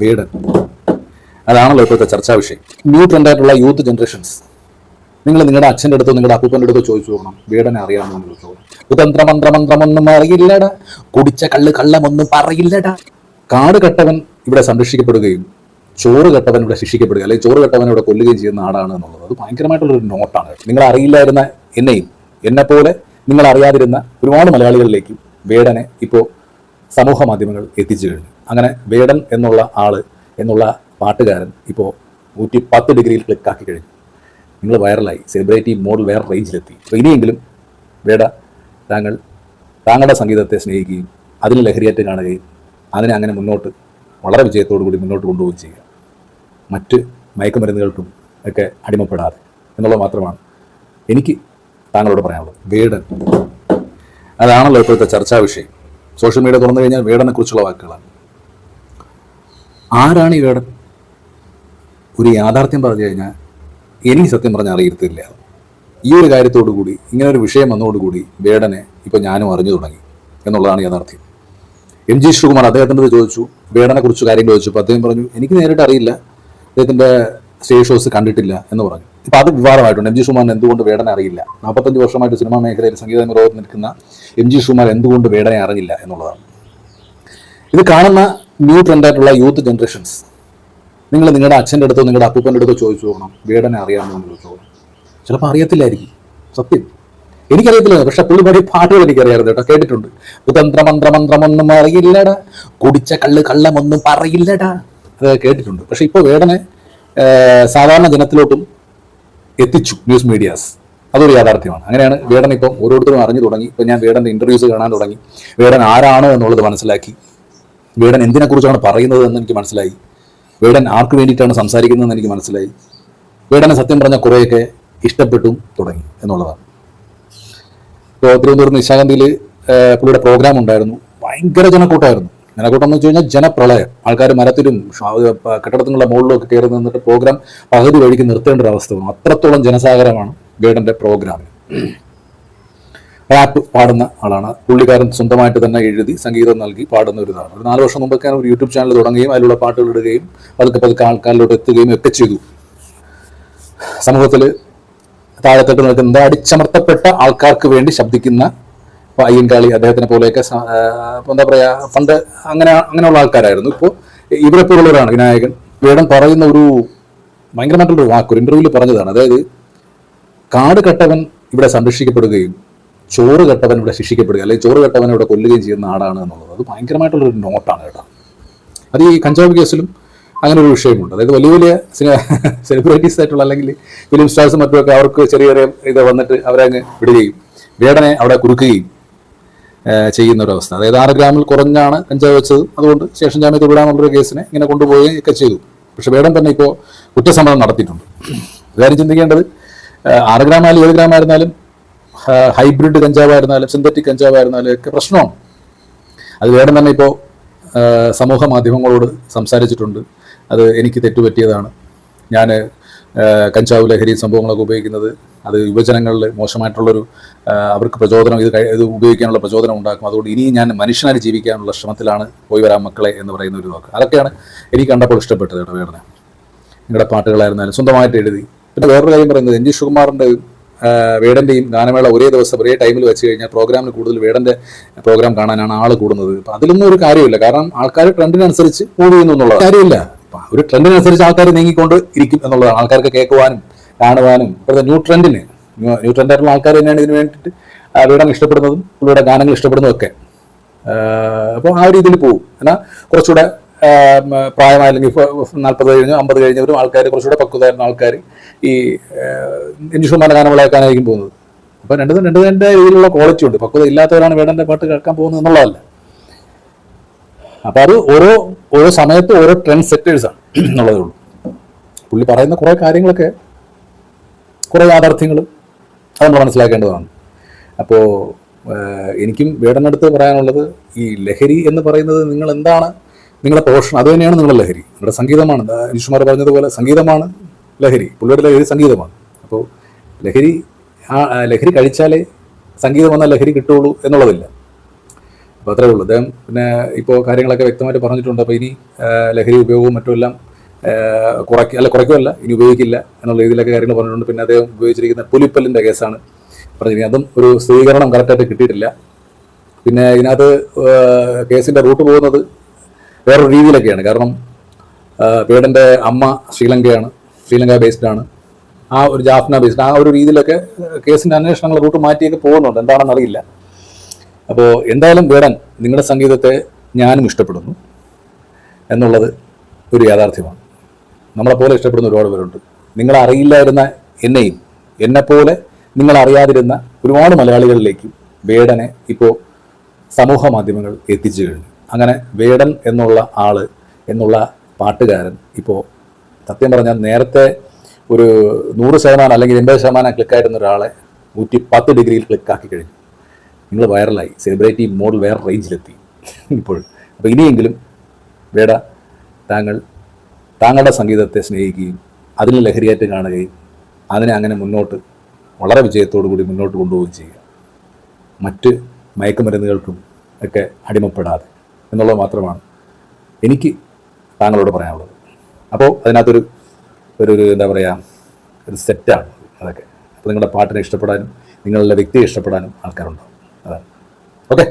വീടൻ. അതാണല്ലോ ഇപ്പോഴത്തെ ചർച്ചാ വിഷയം. ന്യൂ ട്രെൻഡായിട്ടുള്ള യൂത്ത് ജനറേഷൻസ് നിങ്ങൾ നിങ്ങളുടെ അച്ഛന്റെ അടുത്തോ നിങ്ങളുടെ അപ്പൂപ്പന്റെ അടുത്തോ ചോദിച്ചു നോക്കണം. വീടനെ അറിയാമോ എന്ന് ചോദിച്ചു തന്ത്ര മന്ത്ര മന്ത്രമൊന്നും അറിയില്ലടാ. കുടിച്ച കള്ള് കള്ളമൊന്നും പറയില്ലടാ. കാട് കെട്ടവൻ ഇവിടെ സംരക്ഷിക്കപ്പെടുകയും ചോറ് കെട്ടവൻ ഇവിടെ ശിക്ഷിക്കപ്പെടുക അല്ലെങ്കിൽ ചോറ് കെട്ടവൻ ഇവിടെ കൊല്ലുകയും ചെയ്യുന്ന ആടാണ് എന്നുള്ളത്. അത് ഭയങ്കരമായിട്ടുള്ളൊരു നോട്ടാണ് നിങ്ങൾ അറിയില്ലായിരുന്ന എന്നെയും എന്നെപ്പോലെ നിങ്ങൾ അറിയാതിരുന്ന ഒരുപാട് മലയാളികളിലേക്ക് വേടനെ ഇപ്പോൾ സമൂഹ മാധ്യമങ്ങൾ എത്തിച്ചു കഴിഞ്ഞു. അങ്ങനെ വേടൻ എന്നുള്ള ആൾ എന്നുള്ള പാട്ടുകാരൻ ഇപ്പോൾ നൂറ്റി പത്ത് ഡിഗ്രിയിൽ ക്ലിക്കാക്കി കഴിഞ്ഞു. നിങ്ങൾ വൈറലായി സെലിബ്രിറ്റി മോഡൽ വേറെ റേഞ്ചിലെത്തി അപ്പോൾ ഇനിയെങ്കിലും വേട താങ്കൾ താങ്കളുടെ സംഗീതത്തെ സ്നേഹിക്കുകയും അതിന് ലഹരിയേറ്റ് കാണുകയും അതിനെ അങ്ങനെ മുന്നോട്ട് വളരെ വിജയത്തോടു കൂടി മുന്നോട്ട് കൊണ്ടുപോവുകയും ചെയ്യുക. മറ്റ് മയക്കുമരുന്നുകൾക്കും ഒക്കെ അടിമപ്പെടാതെ എന്നുള്ളത് മാത്രമാണ് എനിക്ക് താങ്കളോട് പറയാനുള്ളത്. വേടൻ. അതാണല്ലോ ഇപ്പോഴത്തെ ചർച്ചാ വിഷയം. സോഷ്യൽ മീഡിയ തുറന്നു കഴിഞ്ഞാൽ വേടനെക്കുറിച്ചുള്ള വാക്കുകളാണ്. ആരാണ് ഇവയുടെ ഒരു യാഥാർത്ഥ്യം പറഞ്ഞു കഴിഞ്ഞാൽ എനിക്ക് സത്യം പറഞ്ഞാൽ അറിയത്തില്ല. ഈ ഒരു കാര്യത്തോടു കൂടി ഇങ്ങനെ ഒരു വിഷയം വന്നതോടുകൂടി വേടനെ ഇപ്പം ഞാനും അറിഞ്ഞു തുടങ്ങി എന്നുള്ളതാണ് യാഥാർത്ഥ്യം. എം ജി ശ്രീകുമാർ അദ്ദേഹത്തിന്റെ ചോദിച്ചു വേടനെ കുറിച്ച് കാര്യങ്ങൾ ചോദിച്ചപ്പോൾ അദ്ദേഹം പറഞ്ഞു എനിക്ക് നേരിട്ട് അറിയില്ല. അദ്ദേഹത്തിന്റെ സ്റ്റേജ് ഷോസ് കണ്ടിട്ടില്ല എന്ന് പറഞ്ഞു. ഇപ്പം അത് വിവാദമായിട്ടുണ്ട്. എം ജി ശ്രീകുമാറിന് എന്തുകൊണ്ട് വേടനെ അറിയില്ല? നാൽപ്പത്തഞ്ച് വർഷമായിട്ട് സിനിമാ മേഖലയിൽ സംഗീത നിൽക്കുന്ന എം ജി ശ്രീകുമാർ എന്തുകൊണ്ട് വേടനെ അറിഞ്ഞില്ല എന്നുള്ളതാണ്. ഇത് കാണുന്ന ന്യൂ ട്രെൻഡായിട്ടുള്ള യൂത്ത് ജനറേഷൻസ് നിങ്ങൾ നിങ്ങളുടെ അച്ഛന്റെ അടുത്തോ നിങ്ങളുടെ അപ്പൂപ്പന്റെ അടുത്തോ ചോദിച്ചു നോക്കണം. വേടനെ അറിയാമോ എന്ന് ചോദിച്ചു നോക്കണം. ചിലപ്പോൾ അറിയത്തില്ലായിരിക്കും. സത്യം. എനിക്കറിയത്തില്ല. പക്ഷെ പുള്ളി പാടിയ പാട്ടുകൾ എനിക്കറിയാറുണ്ട് കേട്ടോ. കേട്ടിട്ടുണ്ട്. കുതന്ത്ര മന്ത്രമന്ത്രമൊന്നും അറിയില്ലടാ. കുടിച്ച കള്ള് കള്ളമൊന്നും പറയില്ലടാ. അത് കേട്ടിട്ടുണ്ട്. പക്ഷെ ഇപ്പോൾ വേടനെ സാധാരണ ജനത്തിലോട്ടും എത്തിച്ചു ന്യൂസ് മീഡിയാസ്. അതൊരു യാഥാർത്ഥ്യമാണ്. അങ്ങനെയാണ് വേടൻ ഇപ്പം ഓരോരുത്തരും അറിഞ്ഞു തുടങ്ങി. ഇപ്പം ഞാൻ വേടന്റെ ഇന്റർവ്യൂസ് കാണാൻ തുടങ്ങി. വേടൻ ആരാണോ എന്നുള്ളത് മനസ്സിലാക്കി. വേടൻ എന്തിനെക്കുറിച്ചാണ് പറയുന്നത് എന്ന് എനിക്ക് മനസ്സിലായി. വീടൻ ആർക്ക് വേണ്ടിയിട്ടാണ് സംസാരിക്കുന്നതെന്ന് എനിക്ക് മനസ്സിലായി. വീടനെ സത്യം പറഞ്ഞ കുറേയൊക്കെ ഇഷ്ടപ്പെട്ടും തുടങ്ങി എന്നുള്ളതാണ്. ഇപ്പോൾ തിരുവനന്തപുരം നിശാഗന്ധിയിൽ പുള്ളിയുടെ പ്രോഗ്രാം ഉണ്ടായിരുന്നു. ഭയങ്കര ജനക്കൂട്ടമായിരുന്നു. ജനക്കൂട്ടം എന്ന് വെച്ച് കഴിഞ്ഞാൽ ജനപ്രളയം. ആൾക്കാർ മരത്തിലും കെട്ടിടത്തിനുള്ള മുകളിലും ഒക്കെ കയറി നിന്നിട്ട് പ്രോഗ്രാം പകുതി വഴിക്ക് നിർത്തേണ്ട ഒരു അവസ്ഥ വന്നു. അത്രത്തോളം ജനസാഗരമാണ് വേടന്റെ പ്രോഗ്രാമിന് റാപ്പ് പാടുന്ന ആളാണ്. പുള്ളിക്കാരൻ സ്വന്തമായിട്ട് തന്നെ എഴുതി സംഗീതം നൽകി പാടുന്ന ഒരു ഇതാണ്. ഒരു നാല് വർഷം മുമ്പൊക്കെ ഒരു യൂട്യൂബ് ചാനൽ തുടങ്ങുകയും അതിലുള്ള പാട്ടുകൾ ഇടുകയും പതുക്കെ പതുക്കെ ആൾക്കാരിലോട്ട് എത്തുകയും ഒക്കെ ചെയ്തു. സമൂഹത്തിൽ താഴെത്തട്ട് നിൽക്കുന്ന അടിച്ചമർത്തപ്പെട്ട ആൾക്കാർക്ക് വേണ്ടി ശബ്ദിക്കുന്ന അയ്യൻകാളി അദ്ദേഹത്തിനെ പോലെയൊക്കെ എന്താ പറയാ പണ്ട് അങ്ങനെ അങ്ങനെയുള്ള ആൾക്കാരായിരുന്നു. ഇപ്പോൾ ഇവരെ പോലുള്ളവരാണ് വിനായകൻ. വേടം പറയുന്ന ഒരു ഭയങ്കരമായിട്ടുള്ളൊരു വാക്ക് ഒരു ഇന്റർവ്യൂവിൽ പറഞ്ഞതാണ്. അതായത് കാട് കെട്ടവൻ ഇവിടെ സംരക്ഷിക്കപ്പെടുകയും ചോറ് കെട്ടവൻ ഇവിടെ ശിക്ഷിക്കപ്പെടുക അല്ലെങ്കിൽ ചോറ് കെട്ടവൻ ഇവിടെ കൊല്ലുകയും ചെയ്യുന്ന നാടാണ് എന്നുള്ളത്. അത് ഭയങ്കരമായിട്ടുള്ളൊരു നോട്ടാണ് കേട്ടോ. അത് ഈ കഞ്ചാവ് കേസിലും അങ്ങനെ ഒരു വിഷയമുണ്ട്. അതായത് വലിയ വലിയ സെലിബ്രിറ്റീസ് ആയിട്ടുള്ള അല്ലെങ്കിൽ ഫിലിം സ്റ്റാർസും മറ്റുമൊക്കെ അവർക്ക് ചെറിയ ചെറിയ ഇത് വന്നിട്ട് അവരെ അങ്ങ് വിടുകയും വേടനെ അവിടെ കുറുക്കുകയും ചെയ്യുന്ന ഒരു അവസ്ഥ. അതായത് ആറ് ഗ്രാമിൽ കുറഞ്ഞാണ് കഞ്ചാവ് വെച്ചത് അതുകൊണ്ട് ശേഷം ജാമ്യത്തിൽ വിടാനുള്ളൊരു കേസിനെ ഇങ്ങനെ കൊണ്ടുപോവുകയും ഒക്കെ ചെയ്തു. പക്ഷെ വേടൻ തന്നെ ഇപ്പോൾ കുറ്റസമ്മതം നടത്തിയിട്ടുണ്ട്. കാര്യം ചിന്തിക്കേണ്ടത് ആറ് ഗ്രാമായാലും ഏഴ് ഗ്രാം ആയിരുന്നാലും ഹ- ഹൈബ്രിഡ് കഞ്ചാവായിരുന്നാലും സിന്തറ്റിക് കഞ്ചാവായിരുന്നാലും ഒക്കെ പ്രശ്നമാണ്. അത് വേണം തന്നെ ഇപ്പോൾ സമൂഹ മാധ്യമങ്ങളോട് സംസാരിച്ചിട്ടുണ്ട്. അത് എനിക്ക് തെറ്റുപറ്റിയതാണ്. ഞാൻ കഞ്ചാവ് ലഹരി സംഭവങ്ങളൊക്കെ ഉപയോഗിക്കുന്നത് അത് യുവജനങ്ങളിൽ മോശമായിട്ടുള്ളൊരു അവർക്ക് പ്രചോദനം ഇത് ഇത് ഉപയോഗിക്കാനുള്ള പ്രചോദനം ഉണ്ടാക്കും. അതുകൊണ്ട് ഇനിയും ഞാൻ മനുഷ്യനായി ജീവിക്കാനുള്ള ശ്രമത്തിലാണ് പോയി വരാൻ മക്കളെ എന്ന് പറയുന്ന ഒരു വാക്ക് അതൊക്കെയാണ് എനിക്ക് കണ്ടപ്പോൾ ഇഷ്ടപ്പെട്ടത് കേട്ടോ വേടനെ. നിങ്ങളുടെ പാട്ടുകളായിരുന്നാലും സ്വന്തമായിട്ട് എഴുതി. പിന്നെ വേറൊരു കാര്യം പറയുന്നത് എൻ ജി സുകുമാറിന്റെ വേടന്റെയും ഗാനമേള ഒരേ ദിവസം ഒരേ ടൈമിൽ വെച്ച് കഴിഞ്ഞാൽ പ്രോഗ്രാമിന് കൂടുതൽ വേടന്റെ പ്രോഗ്രാം കാണാനാണ് ആൾ കൂടുന്നത്. അപ്പം അതിലൊന്നും ഒരു കാര്യമില്ല. കാരണം ആൾക്കാർ ട്രെൻഡിനനുസരിച്ച് മൂവ് ചെയ്യുന്നു എന്നുള്ള കാര്യമില്ല. ഒരു ട്രെൻഡിനനുസരിച്ച് ആൾക്കാർ നീങ്ങിക്കൊണ്ട് ഇരിക്കും എന്നുള്ളതാണ്. ആൾക്കാർക്ക് കേൾക്കുവാനും കാണുവാനും ഇപ്പോഴത്തെ ന്യൂ ട്രെൻഡിന് ന്യൂ ട്രെൻഡായിട്ടുള്ള ആൾക്കാർ തന്നെയാണ് ഇതിന് വേണ്ടിയിട്ട് വേടം ഇഷ്ടപ്പെടുന്നതും പുള്ളിയുടെ ഗാനങ്ങൾ ഇഷ്ടപ്പെടുന്നതും ഒക്കെ. അപ്പോൾ ആ ഒരു രീതിയിൽ പോകും എന്നാൽ കുറച്ചുകൂടെ പ്രായമായ അല്ലെങ്കിൽ നാൽപ്പത് കഴിഞ്ഞ് അമ്പത് കഴിഞ്ഞവരും ആൾക്കാർ കുറച്ചുകൂടെ പക്വതായിരുന്ന ആൾക്കാർ ഈ ഇൻഷുമാന ഗാനങ്ങൾ കേൾക്കാനായിരിക്കും പോകുന്നത്. അപ്പോൾ രണ്ട് രണ്ട് രണ്ട് രീതിയിലുള്ള ക്വാളിറ്റി ഉണ്ട്. പക്വത ഇല്ലാത്തവരാണ് വേടന്റെ പാട്ട് കേൾക്കാൻ പോകുന്നത് എന്നുള്ളതല്ല. അപ്പോൾ അത് ഓരോ ഓരോ സമയത്ത് ഓരോ ട്രെൻഡ് സെറ്റേഴ്സാണ് എന്നുള്ളതേ ഉള്ളൂ. പുള്ളി പറയുന്ന കുറേ കാര്യങ്ങളൊക്കെ കുറേ യാഥാർത്ഥ്യങ്ങൾ അത് നമ്മൾ മനസ്സിലാക്കേണ്ടതാണ്. അപ്പോൾ എനിക്കും വേടനടുത്ത് പറയാനുള്ളത് ഈ ലഹരി എന്ന് പറയുന്നത് നിങ്ങൾ എന്താണ് നിങ്ങളുടെ പോഷൻ അത് തന്നെയാണ് നിങ്ങളുടെ ലഹരി. നിങ്ങളുടെ സംഗീതമാണ്. നിഷുമാർ പറഞ്ഞതുപോലെ സംഗീതമാണ് ലഹരി പുള്ളിയുടെ ലഹരി സംഗീതമാണ്. അപ്പോൾ ലഹരി ആ ലഹരി കഴിച്ചാലേ സംഗീതം വന്നാൽ ലഹരി കിട്ടുള്ളൂ എന്നുള്ളതില്ല. അപ്പോൾ അത്രേ ഉള്ളൂ. അദ്ദേഹം പിന്നെ ഇപ്പോൾ കാര്യങ്ങളൊക്കെ വ്യക്തമായിട്ട് പറഞ്ഞിട്ടുണ്ട്. അപ്പോൾ ഇനി ലഹരി ഉപയോഗവും മറ്റുമെല്ലാം കുറയ്ക്കുക അല്ല കുറയ്ക്കുമല്ല ഇനി ഉപയോഗിക്കില്ല എന്നുള്ള രീതിയിലൊക്കെ കാര്യങ്ങൾ പറഞ്ഞിട്ടുണ്ട്. പിന്നെ അദ്ദേഹം ഉപയോഗിച്ചിരിക്കുന്ന പുലിപ്പല്ലിന്റെ കേസാണ് പറഞ്ഞിരിക്കുന്നത്. അതും ഒരു സ്ഥിരീകരണം കറക്റ്റായിട്ട് കിട്ടിയിട്ടില്ല. പിന്നെ ഇതിനകത്ത് കേസിന്റെ റൂട്ട് പോകുന്നത് വേറൊരു രീതിയിലൊക്കെയാണ്. കാരണം പേടന്റെ അമ്മ ശ്രീലങ്കയാണ്. ശ്രീലങ്ക ബേസ്ഡ് ആണ്. ആ ഒരു ജാഫ്ന ബേസ്ഡ് ആ ഒരു രീതിയിലൊക്കെ കേസിന്റെ അന്വേഷണങ്ങൾ റൂട്ട് മാറ്റിയൊക്കെ പോകുന്നുണ്ട്. എന്താണെന്ന് അറിയില്ല. അപ്പോൾ എന്തായാലും വേടൻ നിങ്ങളുടെ സംഗീതത്തെ ഞാനും ഇഷ്ടപ്പെടുന്നു എന്നുള്ളത് ഒരു യാഥാർത്ഥ്യമാണ്. നമ്മളെപ്പോലെ ഇഷ്ടപ്പെടുന്ന ഒരുപാട് പേരുണ്ട്. നിങ്ങളറിയില്ലായിരുന്ന എന്നെയും എന്നെപ്പോലെ നിങ്ങളറിയാതിരുന്ന ഒരുപാട് മലയാളികളിലേക്ക് വേടനെ ഇപ്പോൾ സമൂഹ മാധ്യമങ്ങൾ എത്തിച്ചു കഴിഞ്ഞു. അങ്ങനെ വേടൻ എന്നുള്ള ആൾ എന്നുള്ള പാട്ടുകാരൻ ഇപ്പോൾ സത്യം പറഞ്ഞാൽ നേരത്തെ ഒരു നൂറ് ശതമാനം അല്ലെങ്കിൽ എൺപത് ശതമാനം ക്ലിക്കായിരുന്ന ഒരാളെ നൂറ്റി പത്ത് ഡിഗ്രിയിൽ ക്ലിക്കാക്കി കഴിഞ്ഞു. നിങ്ങൾ വൈറലായി സെലിബ്രിറ്റി മോഡൽ വേറെ റേഞ്ചിലെത്തി ഇപ്പോൾ. അപ്പോൾ ഇനിയെങ്കിലും വേട താങ്കൾ താങ്കളുടെ സംഗീതത്തെ സ്നേഹിക്കുകയും അതിൽ ലഹരിയായിട്ട് കാണുകയും അതിനെ അങ്ങനെ മുന്നോട്ട് വളരെ വിജയത്തോടു കൂടി മുന്നോട്ട് കൊണ്ടുപോവുകയും ചെയ്യുക. മറ്റ് മയക്കുമരുന്നുകൾക്കും ഒക്കെ അടിമപ്പെടാതെ. എന്നുള്ളത് മാത്രമാണ് എനിക്ക് താങ്കളോട് പറയാനുള്ളത്. അപ്പോൾ അതിനകത്തൊരു ഒരു ഒരു എന്താ പറയുക ഒരു സെറ്റാണ് അതൊക്കെ. അപ്പോൾ നിങ്ങളുടെ പാട്ടിനെ ഇഷ്ടപ്പെടാനും നിങ്ങളുടെ വ്യക്തിയെ ഇഷ്ടപ്പെടാനും ആൾക്കാരുണ്ടാവും. അതാണ്. ഓക്കെ.